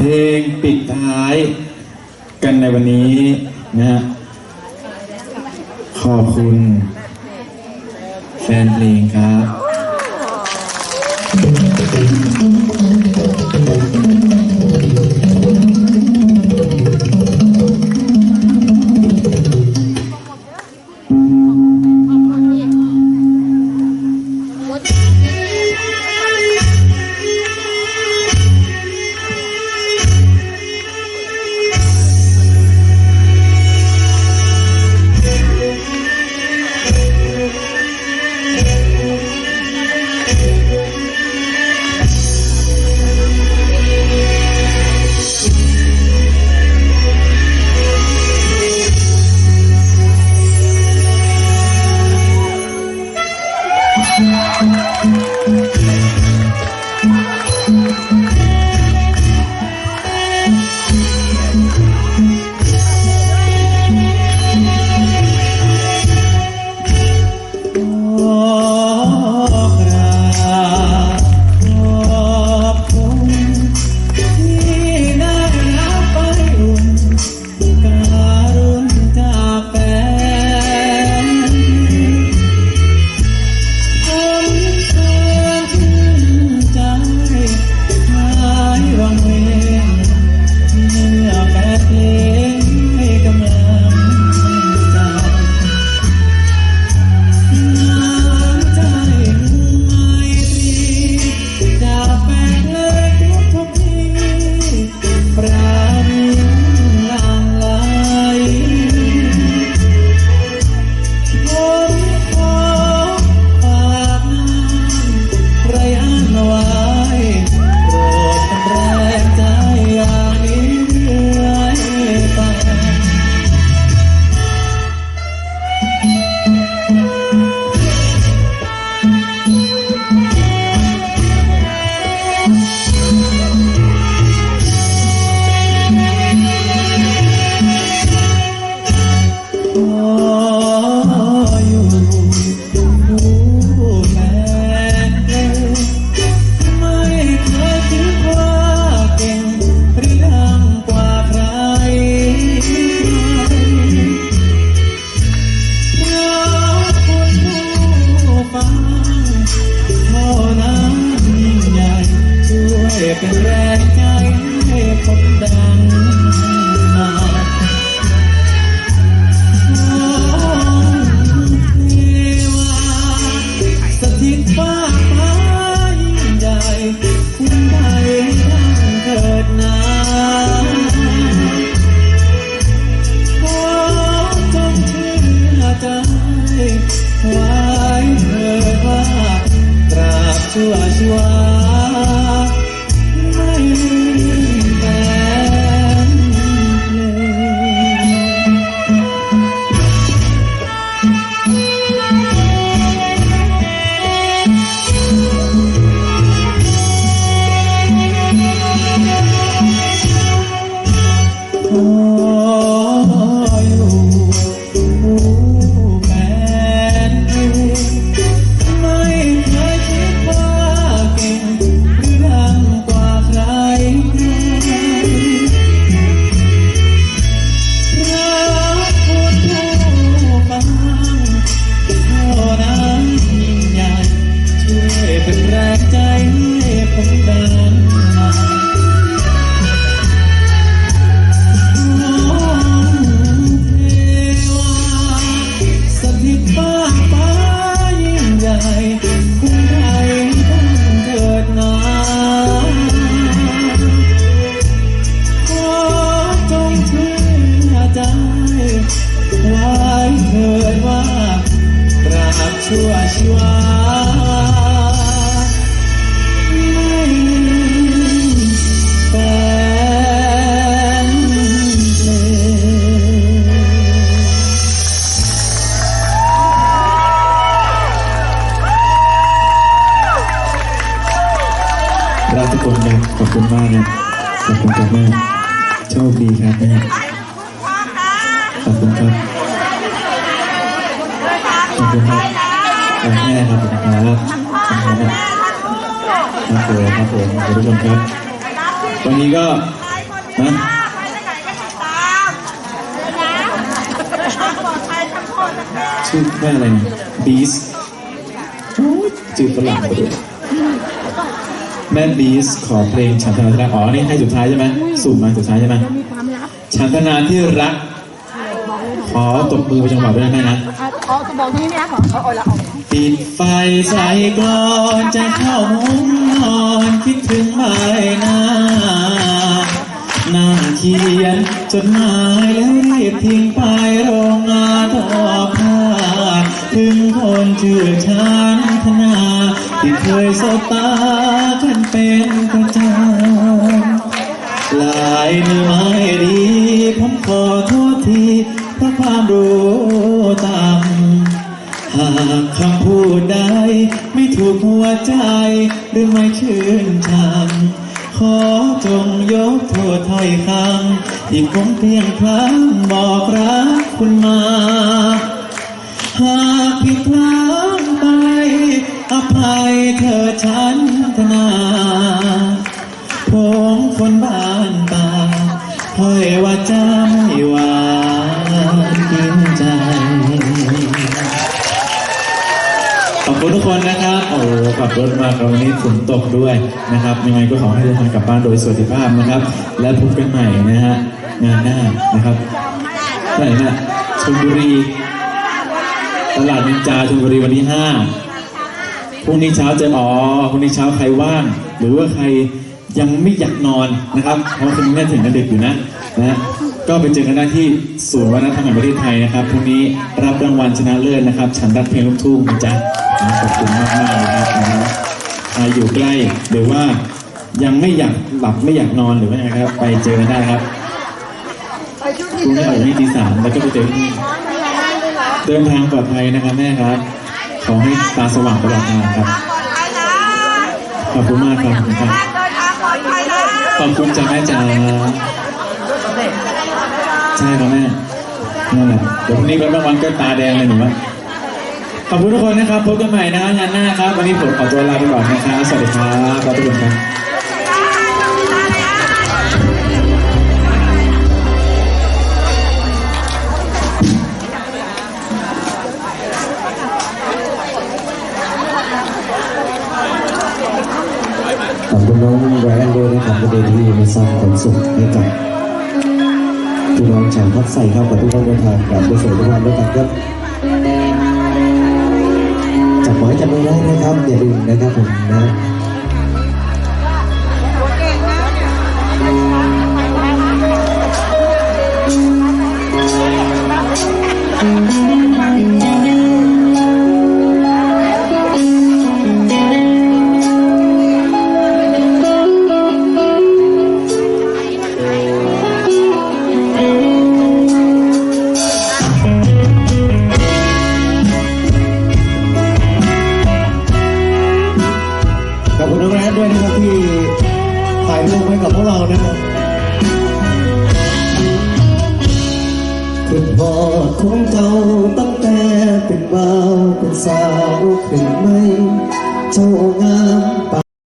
เพลงปิดท้ายกันในวันนี้นะฮะขอบคุณแฟนเพลงครับ de perder Ooh. ชัวชัวรักทุกคนนะขอบคุณมากนะขอบคุณจากแม่โชคดีครับแม่ขอบคุณครับขอบคุณครับ คุณแม่ครับคุณครับครับผมครับผมคุณผู้ชมครับวันนี้ก็นะชื่อแม่อะไรนะบีสจืดฝรั่งไปด้วยแม่บีสขอเพลงฉันธนาอ๋อนี่ให้สุดท้ายใช่ไหมสุ่มมาสุดท้ายใช่ไหมฉันธนาที่รักขอตบมือไปจังหวะด้วยนะแม่นะอ๋อจะบอกที่นี่ไม่รักหรอเอาละออก ปิดไฟใส่กรอนจะเข้าห้องนอนคิดถึงใบหนานั่งเขียนจดหมายแล้วรีบทิ้งไปโรงงานทอผ้าถึงคนชื่อชันธนา ที่เคยสบตากันเป็น ใจหรือไม่ชื่นชมขอจงยกโทษถ้อยคำที่ผมเพียงครั้งบอกรักคุณมา หากผิดพลาดไป อภัยเธอฉันธนา ผมคนบ้า บรถมาคราวนี้ฝนตกด้วยนะครับ ยังไงก็ขอให้ทุกคนกลับบ้านโดยสวัสดิภาพนะครับ และพบกันใหม่นะฮะงานหน้านะครับที่ไหนนะชลบุรีตลาดนินจาชลบุรีวันที่ห้าพรุ่งนี้เช้าจออ๋อพรุ่งนี้เช้าใครว่าง หรือว่าใครยังไม่อยากนอนนะครับ เพราะคืนนี้น่ถึงกันดึกอยู่นะนะ ก็ไปเจอกันได้ที่ศูนย์วัฒนธรรมแห่งประเทศไทยนะครับพรุ่งนี้รับรางวัลชนะเลิศนะครับ ฉันรักเพลงลูกทุ่งนะจ๊ะนะขอบคุณมากมากๆนะครับนะใครอยู่ใกล้หรือว่ายังไม่อยากหลับไม่อยากนอนหรือว่ายังไงครับ ไปเจอกันได้ครับพรุ่งนี้ออกที่ตีสามแล้วก็ไปเจอที่นี่เดินทางปลอดภัยนะครับแม่ครับ ขอให้ตาสว่างตลอดทางครับปลอดภัยนะขอบคุณมากครับขอบคุณครับเดินทางปลอดภัยนะขอบคุณจ้าแม่จ๋า ใช่ครับแม่นั่นแหละเดี๋ยวพรุ่งนี้รับรางวัลก็ตาแดงเลยหนูว่าขอบคุณทุกคนนะครับพบกันใหม่นะงานหน้าครับวันนี้ผมขอตัวลาไปก่อนนะครับสวัสดีครับขอบคุณครับขอบคุณน้องไรอันด้วยนะครับประเด็นที่มาสร้างความสุขให้กับ พี่น้องชาวพักใส่ครับกับทุกคนเดินทางกลับไปสู่ทุกวันด้วยกันครับจับไม้จับมือได้นะครับอย่าลืมนะครับผมนะ ด้วยนะครับที่ถ่ายรูปให้กับพวกเรานะครับคุณพ่อของเจ้าตั้งแต่เป็นบ่าวเป็นสาวขึ้นไม่เจ้า